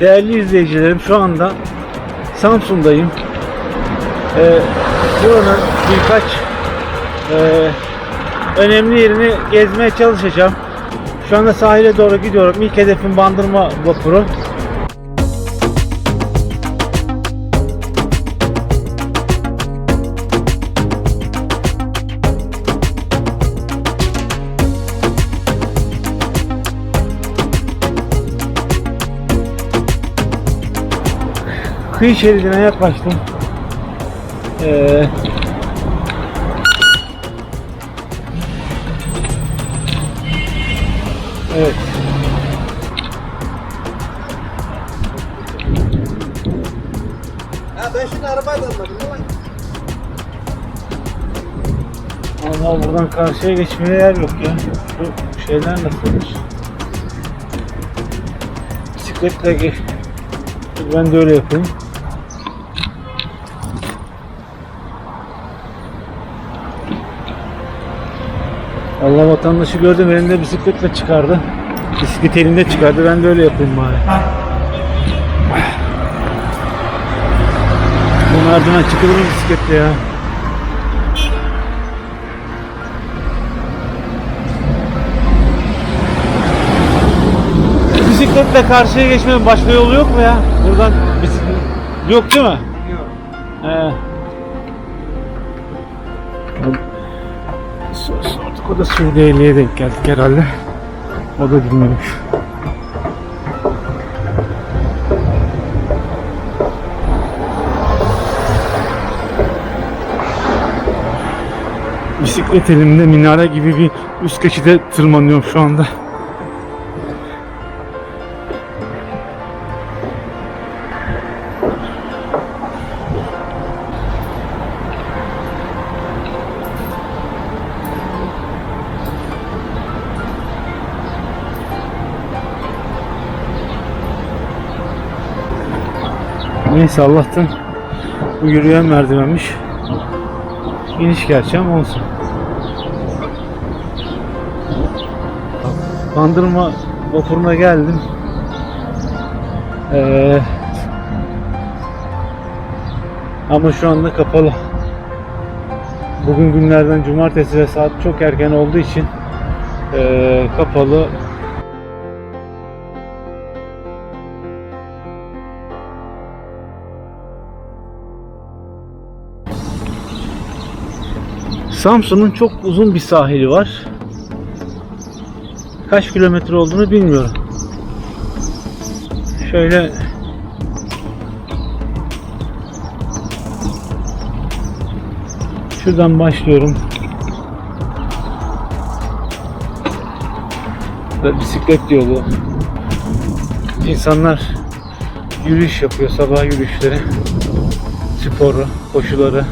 Değerli izleyicilerim şu anda Samsun'dayım. Ee, buranın birkaç e, önemli yerini gezmeye çalışacağım. Şu anda sahile doğru gidiyorum. İlk hedefim Bandırma Vapuru. Kıyı şeridine yaklaştım. Ee, evet. Ha ben şimdi arabayla almadım ama Allah buradan karşıya geçmeye yer yok ya. Bu şeyler nasılmış? Bisikletle geç. Ben de öyle yapayım. Allah vatandaşı gördüm elinde bisikletle çıkardı. Bisiklet elinde çıkardı. Ben de öyle yapayım bari. Bu merdiven çıkılır mı bisikletle ya? Bisikletle karşıya geçmenin başka yolu yok mu ya? Buradan bisiklet... Yok değil mi? yok. He. O da Suriyeli'ye denk geldik herhalde. O da bilmemiş. Bisiklet elimde minare gibi bir üst geçide tırmanıyorum şu anda. Neyse Allah'tan bu yürüyen merdivenmiş. İniş gerçi ama olsun. Bandırma vapuruna geldim. Ee, ama şu anda kapalı. Bugün günlerden cumartesi ve saat çok erken olduğu için ee, kapalı. Samsun'un çok uzun bir sahili var. Kaç kilometre olduğunu bilmiyorum. Şöyle Şuradan başlıyorum. Burada bisiklet yolu. İnsanlar yürüyüş yapıyor, sabah yürüyüşleri, sporu, koşuları.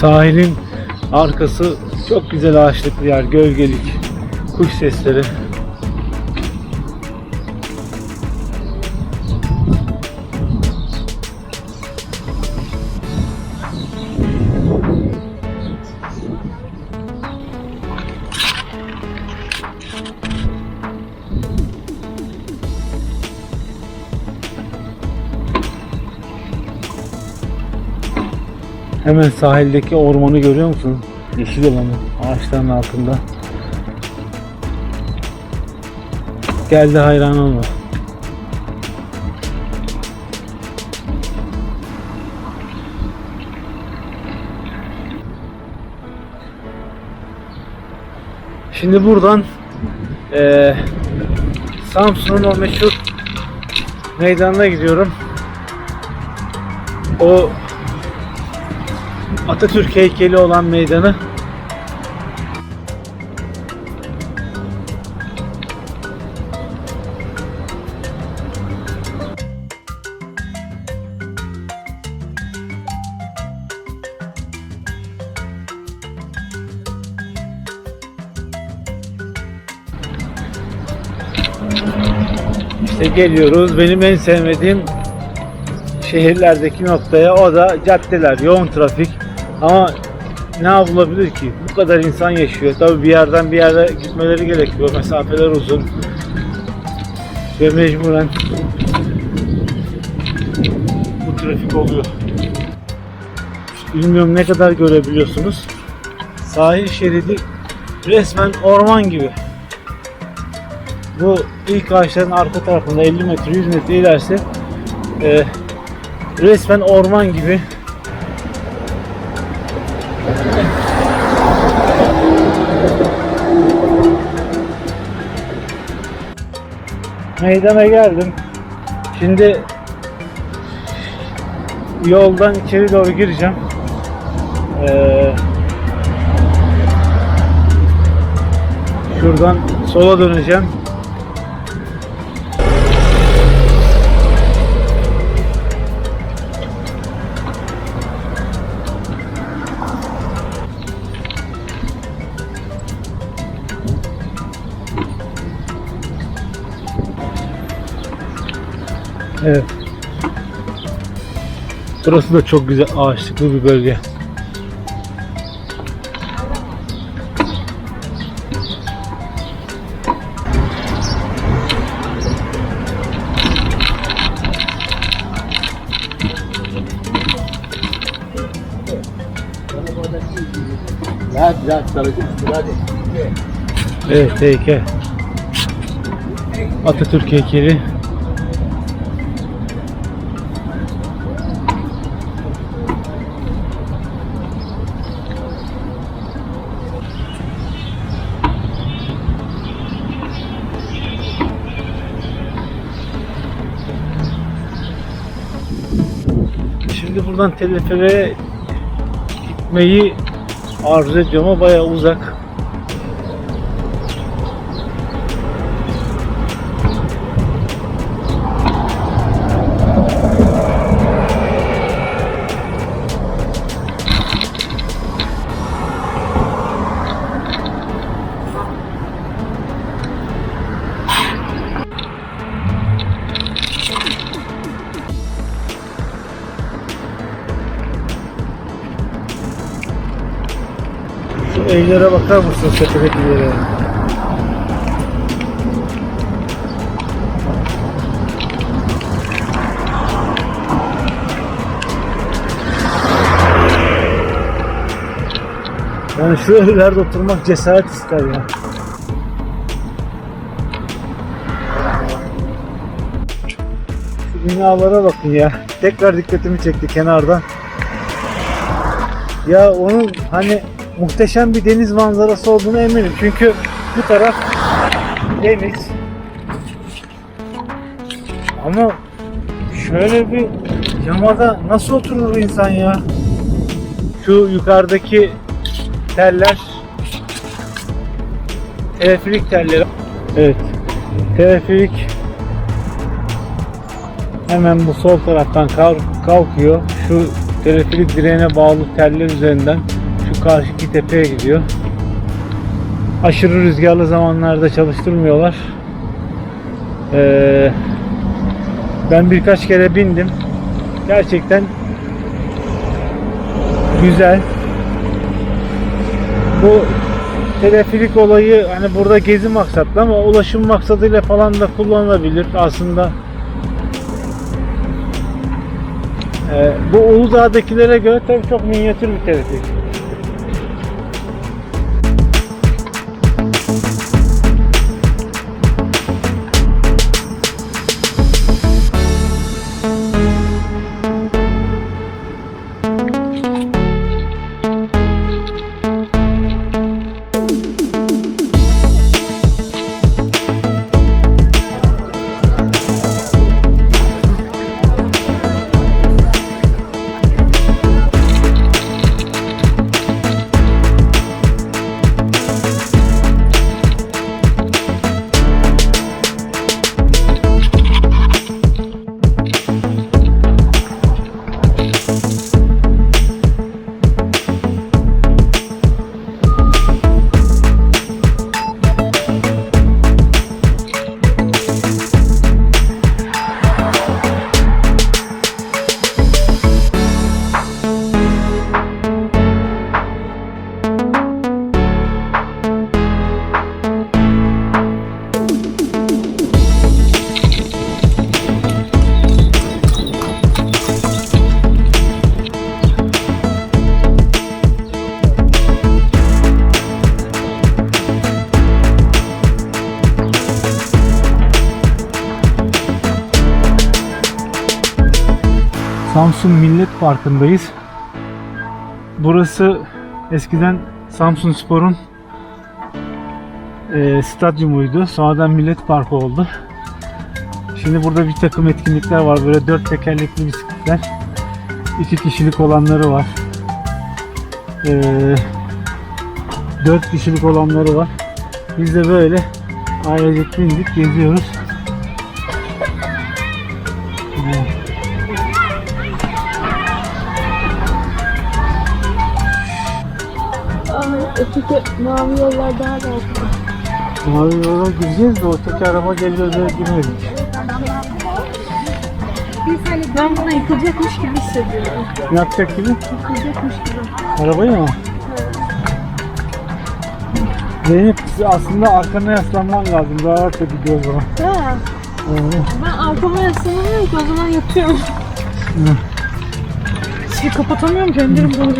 Sahilin arkası çok güzel ağaçlık bir yer, gölgelik, kuş sesleri. Hemen sahildeki ormanı görüyor musun? Yeşil olanı ağaçların altında. Geldi hayran olma. Şimdi buradan eee Samsun'un o meşhur meydanına gidiyorum. O Atatürk heykeli olan meydanı İşte geliyoruz. Benim en sevmediğim şehirlerdeki noktaya o da caddeler, yoğun trafik. Ama ne yapılabilir ki? Bu kadar insan yaşıyor. Tabii bir yerden bir yere gitmeleri gerekiyor. Mesafeler uzun. Ve mecburen bu trafik oluyor. Bilmiyorum ne kadar görebiliyorsunuz. Sahil şeridi resmen orman gibi. Bu ilk ağaçların arka tarafında 50 metre 100 metre ilerse e, resmen orman gibi meydana geldim. Şimdi yoldan içeri doğru gireceğim. Ee, şuradan sola döneceğim. Evet. Burası da çok güzel ağaçlıklı bir bölge. Evet heykel. Atatürk heykeli. Şimdi buradan teleferiğe gitmeyi arzu ediyorum ama bayağı uzak. Evlere bakar mısın sepettekilere? Yani şu evlerde oturmak cesaret ister ya. Şu binalara bakın ya. Tekrar dikkatimi çekti kenardan. Ya onun hani muhteşem bir deniz manzarası olduğunu eminim. Çünkü bu taraf deniz. Ama şöyle bir yamada nasıl oturur insan ya? Şu yukarıdaki teller teleferik telleri. Evet. Teleferik hemen bu sol taraftan kalk- kalkıyor. Şu teleferik direğine bağlı teller üzerinden şu karşıki tepeye gidiyor. Aşırı rüzgarlı zamanlarda çalıştırmıyorlar. Ee, ben birkaç kere bindim. Gerçekten güzel. Bu teleferik olayı hani burada gezi maksatlı ama ulaşım maksadıyla falan da kullanılabilir aslında. Ee, bu Uludağ'dakilere göre tabii çok minyatür bir teleferik. Samsun Millet Parkı'ndayız. Burası eskiden Samsun Spor'un e, stadyumuydu. Sonradan Millet Parkı oldu. Şimdi burada bir takım etkinlikler var. Böyle dört tekerlekli bisikletler. iki kişilik olanları var. E, dört kişilik olanları var. Biz de böyle ailecek bindik geziyoruz. Evet. Öteki mavi yollar daha da olsun. Mavi yola gireceğiz de öteki araba geliyor diye girmedik. Ben buna yıkılacakmış gibi hissediyorum. Ne yapacak gibi? Yıkılacakmış gibi. Arabayı mı? Zeynep aslında arkana yaslanman lazım. Daha rahat gidiyor o zaman. Ha, Evet. ben arkama yaslanamıyorum ki o zaman yatıyorum. Şey kapatamıyorum pencerem doğru.